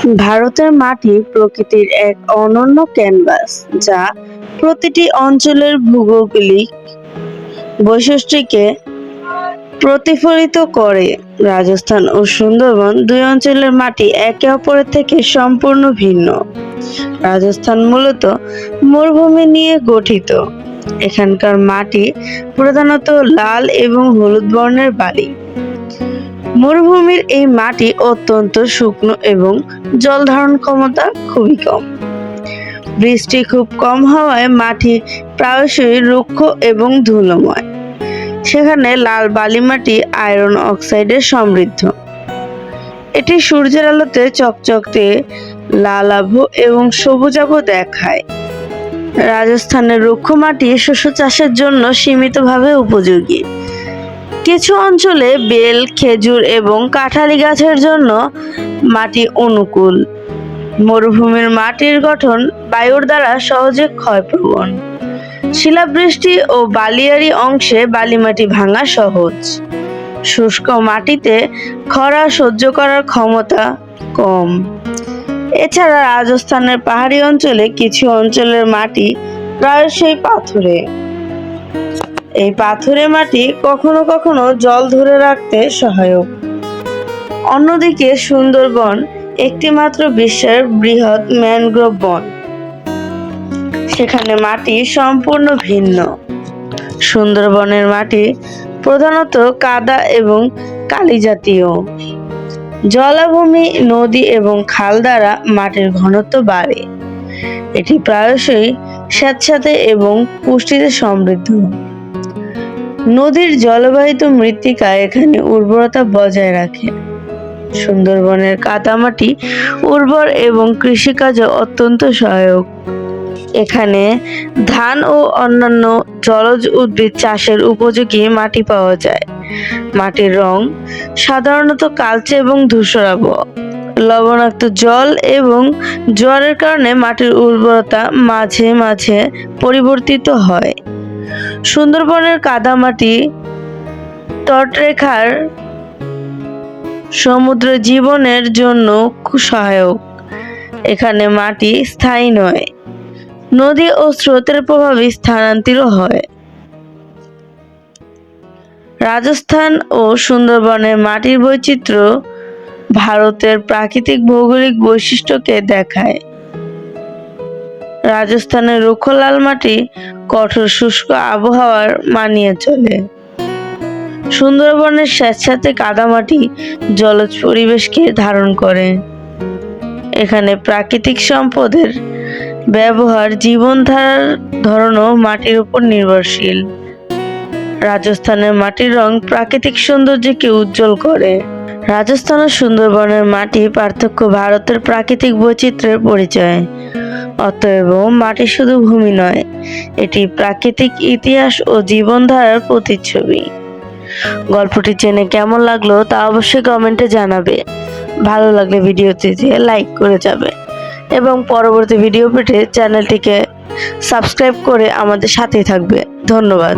ভারতের মাটি প্রকৃতির এক অনন্য ক্যানভাস, যা প্রতিটি অঞ্চলের ভূগোলিক বৈশিষ্ট্যকে প্রতিফলিত করে। রাজস্থান ও সুন্দরবন দুই অঞ্চলের মাটি একে অপরের থেকে সম্পূর্ণ ভিন্ন। রাজস্থান মূলত মরুভূমি নিয়ে গঠিত। এখানকার মাটি প্রধানত লাল এবং হলুদ বর্ণের বালি। মরুভূমির এই মাটি অত্যন্ত শুকনো এবং জল ধারণ ক্ষমতা খুবই কম। বৃষ্টি খুব কম হওয়ায় মাটি প্রায়শই রুক্ষ এবং ধুলোময়। সেখানে লাল বালি মাটি আয়রন অক্সাইডে সমৃদ্ধ। এটি সূর্যের আলোতে চকচকতে লালাভ এবং সবুজাভ দেখায়। রাজস্থানের রুক্ষ মাটি শস্য চাষের জন্য সীমিতভাবে উপযোগী। কিছু অঞ্চলে বেল, খেজুর এবং কাঁঠালি গাছের জন্য মাটি অনুকূল। মরুভূমির মাটির গঠন বায়ুর দ্বারা সহজে ক্ষয়প্রবণ শিলাবৃষ্টি ও বালিয়ারি অংশে বালিমাটি ভাঙা সহজ। শুষ্ক মাটিতে খরা সহ্য করার ক্ষমতা কম। এছাড়া রাজস্থানের পাহাড়ি অঞ্চলে কিছু অঞ্চলের মাটি প্রায়শই পাথুরে। এই পাথুরে মাটি কখনো কখনো জল ধরে রাখতে সহায়ক। অন্যদিকে সুন্দরবন একটি মাত্র বিশ্বের বৃহৎ ম্যানগ্রোভ বন। সেখানে মাটি সম্পূর্ণ ভিন্ন। সুন্দরবনের মাটি প্রধানত কাদা এবং কালি জাতীয়। জলাভূমি, নদী এবং খাল দ্বারা মাটির ঘনত্ব বাড়ে। এটি প্রায়শই স্যাঁতস্যাঁতে এবং পুষ্টিতে সমৃদ্ধ। নদীর জলবাহিত মৃত্তিকা এখানে উর্বরতা বজায় রাখে। সুন্দরবনের কাদামাটি উর্বর এবং কৃষিকাজে অত্যন্ত সহায়ক। এখানে ধান ও অন্যান্য জলজ উদ্ভিদ চাষের উপযোগী মাটি পাওয়া যায়। মাটির রং সাধারণত কালচে এবং ধূসরাব লবণাক্ত জল এবং জোয়ারের কারণে মাটির উর্বরতা মাঝে মাঝে পরিবর্তিত হয়। সুন্দরবনের কাদামাটি তটরেখার সমুদ্র জীবনের জন্য সহায়ক। এখানে মাটি স্থায়ী নয়, নদী ও স্রোতের প্রভাবে স্থানান্তরিত হয়। রাজস্থান ও সুন্দরবনের মাটির বৈচিত্র্য ভারতের প্রাকৃতিক ভৌগোলিক বৈশিষ্ট্যকে দেখায়। রাজস্থানের রুক্ষ লাল মাটি কঠোর শুষ্ক আবহাওয়ার মানিয়ে চলে। সুন্দরবনের স্যাঁতস্যাঁতে কাদামাটি জলজ পরিবেশকে ধারণ করে। এখানে প্রাকৃতিক সম্পদের ব্যবহার জীবনধারার ধরনও মাটির উপর নির্ভরশীল। রাজস্থানের মাটির রং প্রাকৃতিক সৌন্দর্যকে উজ্জ্বল করে। রাজস্থান ও সুন্দরবনের মাটি পার্থক্য ভারতের প্রাকৃতিক বৈচিত্র্যের পরিচয়। অতএব মাটি শুধু ভূমি নয়, এটি প্রাকৃতিক ইতিহাস ও জীবনধারার প্রতিচ্ছবি। গল্পটি জেনে কেমন লাগল তা অবশ্যই কমেন্টে জানাবে। ভালো লাগলে ভিডিওতে লাইক করে যাবে এবং পরবর্তী ভিডিও পেতে চ্যানেলটিকে সাবস্ক্রাইব করে আমাদের সাথেই থাকবে। ধন্যবাদ।